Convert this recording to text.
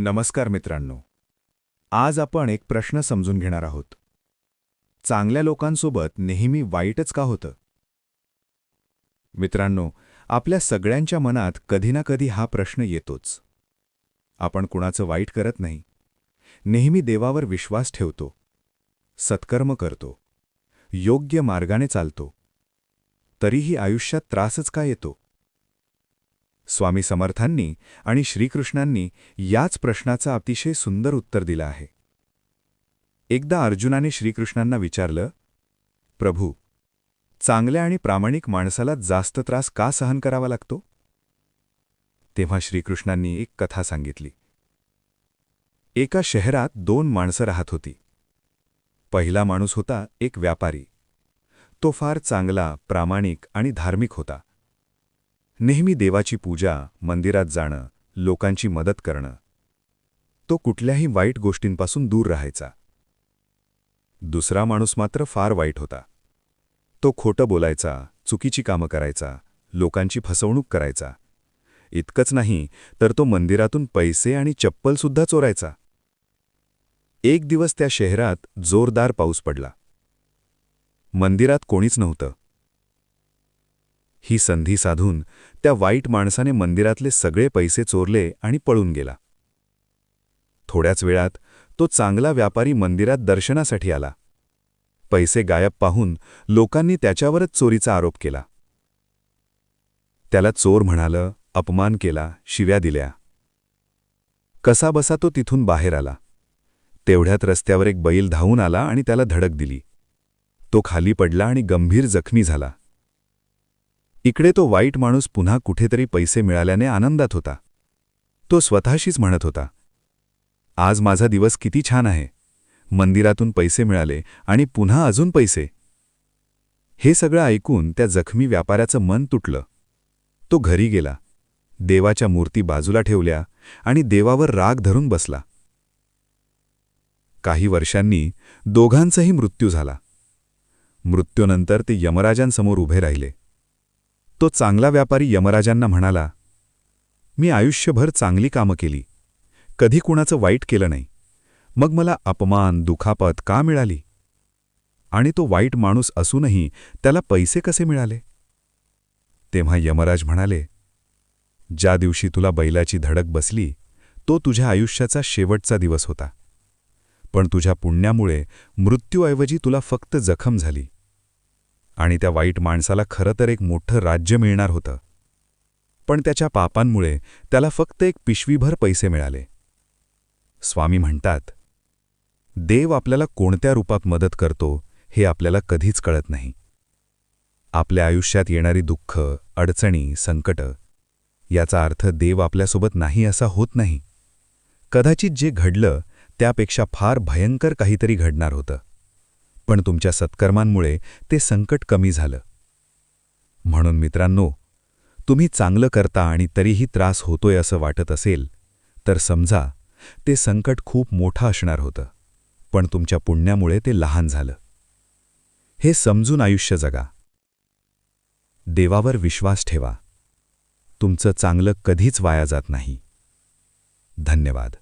नमस्कार मित्रांनो. आज आपण एक प्रश्न समजून घेणार आहोत. चांगल्या लोकांसोबत नेहमी वाईटच का होतं? मित्रांनो आपल्या सगळ्यांच्या मनात कधी ना कधी हा प्रश्न येतोच. आपण कुणाचं वाईट करत नाही. नेहमी देवावर विश्वास ठेवतो. सत्कर्म करतो. योग्य मार्गाने चालतो. तरीही आयुष्यात त्रासच का येतो? स्वामी समर्थांनी आणि श्रीकृष्णांनी याच प्रश्नाचं अतिशय सुंदर उत्तर दिलं आहे. एकदा अर्जुनाने श्रीकृष्णांना विचारलं प्रभू चांगल्या आणि प्रामाणिक माणसाला जास्त त्रास का सहन करावा लागतो? तेव्हा श्रीकृष्णांनी एक कथा सांगितली. एका शहरात दोन माणसं राहत होती. पहिला माणूस होता एक व्यापारी. तो फार चांगला प्रामाणिक आणि धार्मिक होता. नेहमी देवाची पूजा मंदिरात जाणं लोकांची मदत करणं. तो कुठल्याही वाईट गोष्टींपासून दूर राहायचा. दुसरा माणूस मात्र फार वाईट होता. तो खोटं बोलायचा चुकीची कामं करायचा लोकांची फसवणूक करायचा. इतकंच नाही तर तो मंदिरातून पैसे आणि चप्पलसुद्धा चोरायचा. एक दिवस त्या शहरात जोरदार पाऊस पडला. मंदिरात कोणीच नव्हतं. ही संधी साधून त्या वाईट माणसाने मंदिरातले सगळे पैसे चोरले आणि पळून गेला. थोड्याच वेळात तो चांगला व्यापारी मंदिरात दर्शनासाठी आला. पैसे गायब पाहून लोकांनी त्याच्यावरच चोरीचा आरोप केला. त्याला चोर म्हणालं अपमान केला शिव्या दिल्या. कसाबसा तो तिथून बाहेर आला. तेवढ्यात रस्त्यावर एक बैल धावून आला आणि त्याला धडक दिली. तो खाली पडला आणि गंभीर जखमी झाला. इकडे तो वाईट माणूस पुन्हा कुठेतरी पैसे मिळाल्याने आनंदात होता. तो स्वतःशीच म्हणत होता आज माझा दिवस किती छान आहे. मंदिरातून पैसे मिळाले आणि पुन्हा अजून पैसे. हे सगळं ऐकून त्या जखमी व्यापाऱ्याचं मन तुटलं. तो घरी गेला. देवाच्या मूर्ती बाजूला ठेवल्या आणि देवावर राग धरून बसला. काही वर्षांनी दोघांचाही मृत्यू झाला. मृत्यूनंतर ते यमराजांसमोर उभे राहिले. तो चांगला व्यापारी यमराजांना म्हणाला मी आयुष्यभर चांगली कामं केली. कधी कुणाचं वाईट केलं नाही. मग मला अपमान दुखापत का मिळाली? आणि तो वाईट माणूस असूनही त्याला पैसे कसे मिळाले? तेव्हा यमराज म्हणाले ज्या दिवशी तुला बैलाची धडक बसली तो तुझ्या आयुष्याचा शेवटचा दिवस होता. पण तुझ्या पुण्यामुळे मृत्यूऐवजी तुला फक्त जखम झाली. आणि त्या वाईट माणसाला खरं तर एक मोठं राज्य मिळणार होतं. पण त्याच्या पापांमुळे त्याला फक्त एक पिशवीभर पैसे मिळाले. स्वामी म्हणतात देव आपल्याला कोणत्या रूपात मदत करतो हे आपल्याला कधीच कळत नाही. आपल्या आयुष्यात येणारी दुःख अडचणी संकट याचा अर्थ देव आपल्यासोबत नाही असा होत नाही. कदाचित जे घडलं त्यापेक्षा फार भयंकर काहीतरी घडणार होतं. पण तुमच्या सत्कर्मांमुळे ते संकट कमी झालं. म्हणून मित्रांनो तुम्ही चांगलं करता आणि तरीही त्रास होतोय असं वाटत असेल तर समजा ते संकट खूप मोठं असणार होतं पण तुमच्या पुण्यामुळे ते लहान झालं. हे समजून आयुष्य जगा. देवावर विश्वास ठेवा. तुमचं चांगलं कधीच वाया जात नाही. धन्यवाद.